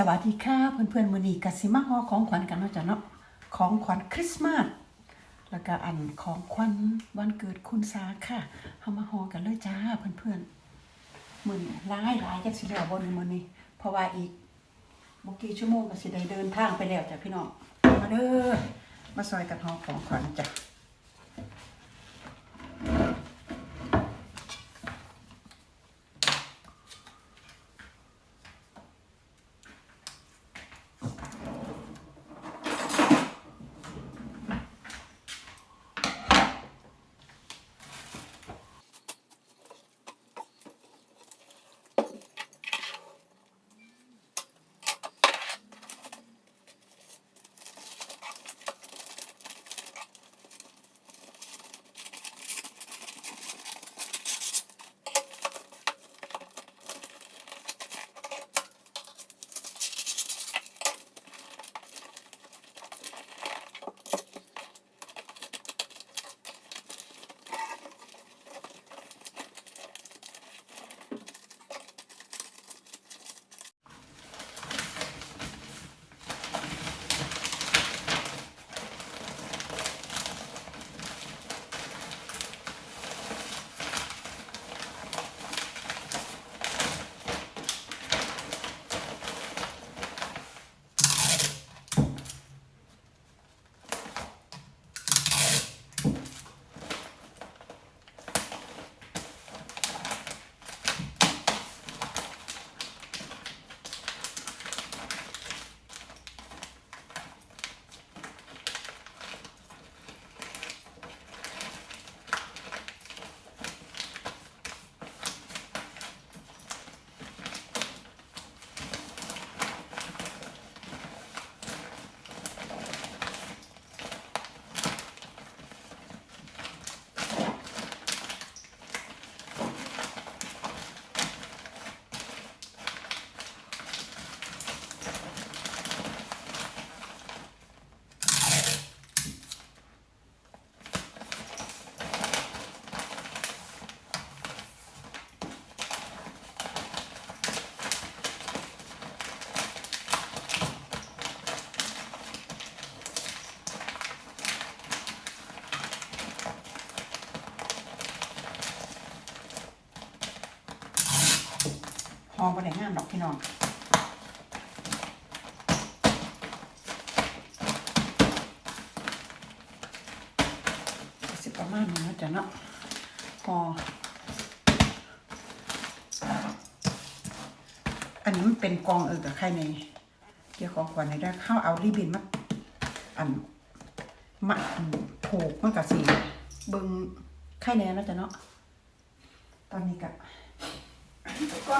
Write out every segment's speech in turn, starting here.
สวัสดีค่ะเพื่อนๆมือนี้กสิมาฮอของขวัญกันเนาะจ้ะเนาะของขวัญคริสต์มาสแล้วก็อันของขวัญวันเกิดคุณสาค่ะเฮามาฮอกันเลยจ้าเพื่อนๆมื้อนี้ายหลายจังสิแล้วบนมือนี้เพราะว่าอีกบ่กี่ชั่วโมงก็สิได้เดินทางไปแล้วจ้ะพี่น้องมาเด้อมาซอยกันฮอของขวัญจ้ะ ฮอบ่ได้งามดอกพี่น้องสิประมาณนี้นะจ้ะเนาะพออันนี้มันเป็นกองเออกับใครในเกี่ยวของขวัญในได้เข้าเอารีบินมาอันมาอันผูกมันกับสีเบิงไข่แน่เนาะจ้ะเนาะตอนนี้กับ ก้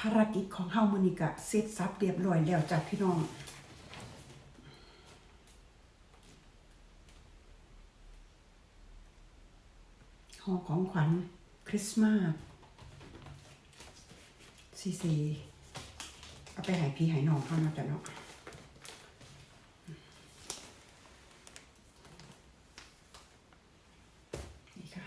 ภารกิจของเฮามือนี้ก็เสร็จสับเรียบร้อยแล้วจากพี่น้องห่อของขวัญคริสต์มาสซีซีเอาไปหายพี่หายน้องเข้าเนาะจ้ะเนาะนี่ค่ะ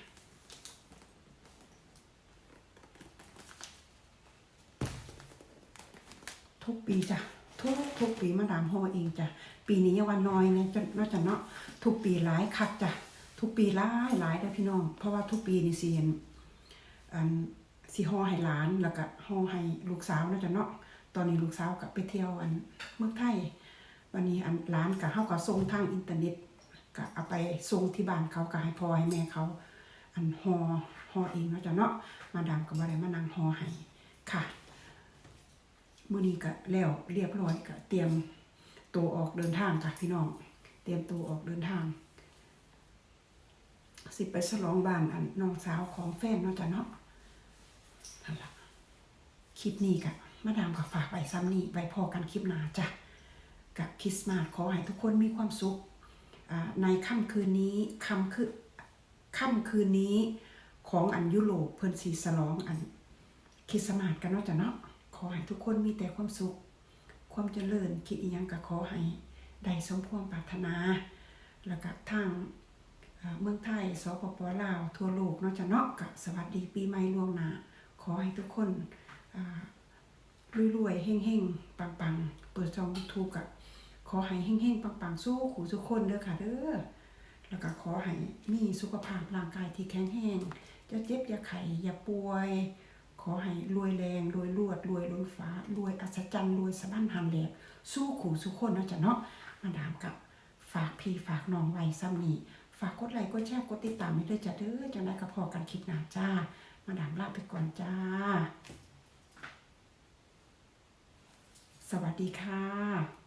ทุกปีจ้ะทุกทุกปีมาดามห่อเองจ้ะปีนี้ยังวันน้อยเนี่ยจะนาะจ้ะเนาะทุกปีหลายคักจ้ะทุกปีหลายหลายเด้พี่น้อง เพราะว่าทุกปีนี่สิเห็นอันสิห่อให้หลานแล้วก็ห่อให้ลูกสาวนาะจ้ะเนาะตอนนี้ลูกสาวกับไปเที่ยวอันเมืองไทย วันนี้อันหลานกับเฮาก็ส่งทางอินเทอร์เน็ตก็เอาไปส่งที่บ้านเขาก็ให้พ่อให้แม่เขา อันห่อห่อเองนาะจ้ะเนาะมาดามก็บ่ได้มานั่งห่อให้ มื่อนี้ก็แล้วเรียบร้อยก็เตรียมตัวออกเดินทางค่ะพี่น้อง เตรียมตัวออกเดินทาง สิไปฉลองบ้านอันน้องสาวของแฟนเนาะจ้ะเนาะนั่นละคลิปนี้กะมาดามกับฝากไว้ซ้ำนี่ไว้พอกันคลิปหน้าจ้ะกับคริสต์มาสขอให้ทุกคนมีความสุขในค่ำคืนนี้ค่ำคืนค่ำคืนนี้ของอันยุโรปเพิ่นสีฉลองอันคริสต์มาสกันเนาะจ้ะเนาะ อให้ทุกคนมีแต่ความสุข ความเจริญคิดอีหยังก็ขอให้ได้สมความปรารถนา แล้วก็ทางเมืองไทยสปปลาว ทั่วโลกนาะจ้ะเนาะก็สวัสดีปีใหม่ล่วงหน้าขอให้ทุกคนรวยๆเฮงๆปังๆ เปิดจองทูกอะขอให้เฮงๆปังๆ สู้ขู่ทุกคนเด้อค่ะเด้อแล้วก็ขอให้มีสุขภาพร่างกายที่แข็งแรงจะเจ็บอย่าไข้อย่าป่วย ขอให้รวยแรงรวยรวดรวยล้นฟ้ารวยอัศจรรย์รวยสะบั้นหันแหลกสู้ขู่สู้คนนะจ้ะเนาะมาดามกับฝากพี่ฝากน้องไว้ซ้ำนี้ฝากกดไลค์กดแชร์กดติดตามให้ด้วยจ้ะเด้อจังได้ก็พอกันคลิปหน้าจ้า มาดามลาไปก่อนจ้า สวัสดีค่ะ